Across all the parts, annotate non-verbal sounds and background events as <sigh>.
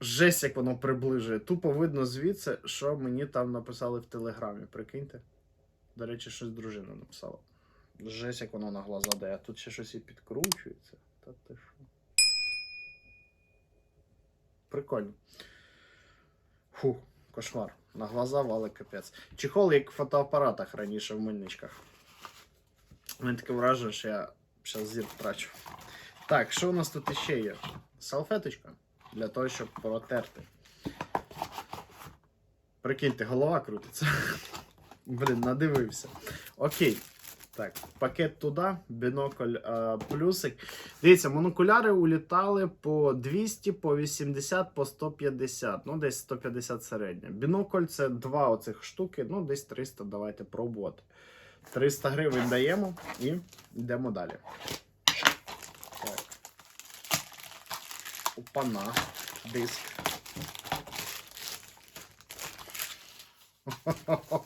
Жесть, як воно приближує. Тупо видно звідси, що мені там написали в телеграмі. Прикиньте. До речі, щось дружина написала. Жесть, як воно на глаза дає. Тут ще щось і підкручується. Та ти що? Прикольно. Фух, кошмар. На глаза вали капець. Чехол, як в фотоапаратах раніше в мильничках. У мене таке враження, що я зараз зір втрачу. Так, що у нас тут іще є? Салфеточка для того, щоб протерти. Прикиньте, голова крутиться. <laughs> Блін, надивився. Окей. Так, пакет туди, бінокль е, плюсик. Дивіться, монокуляри улітали по 200, по 80, по 150. Ну, десь 150 середня. Бінокль це два оцих штуки, ну, десь 300. Давайте пробувати. 300 гривень даємо і йдемо далі. Опана. Диск. <laughs>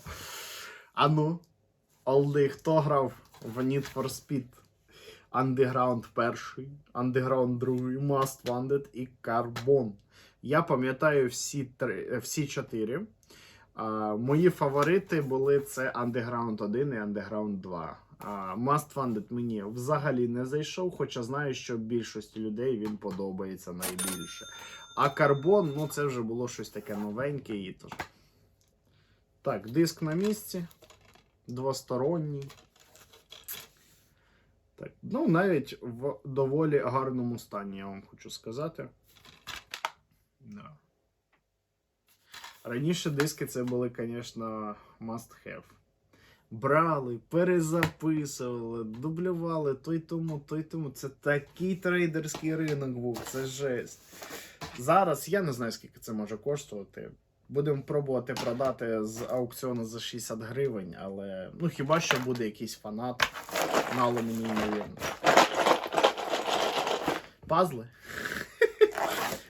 А ну, Олди, хто грав в Need for Speed? Underground перший, Underground другий, Most Wanted і Carbon. Я пам'ятаю всі, три, всі чотири. Мої фаворити були це Underground 1 і Underground 2. А, Most Wanted мені взагалі не зайшов, хоча знаю, що більшості людей він подобається найбільше. А Carbon, ну це вже було щось таке новеньке і тож. Так, диск на місці. Двосторонній. Так, ну, навіть в доволі гарному стані, я вам хочу сказати. Да. Раніше диски це були, звісно, must have. Брали, перезаписували, дублювали той тому, той тому. Це такий трейдерський ринок був, це жесть. Зараз я не знаю, скільки це може коштувати. Будемо пробувати продати з аукціону за 60 гривень, але ну хіба що буде якийсь фанат на алюмінійному. Пазли.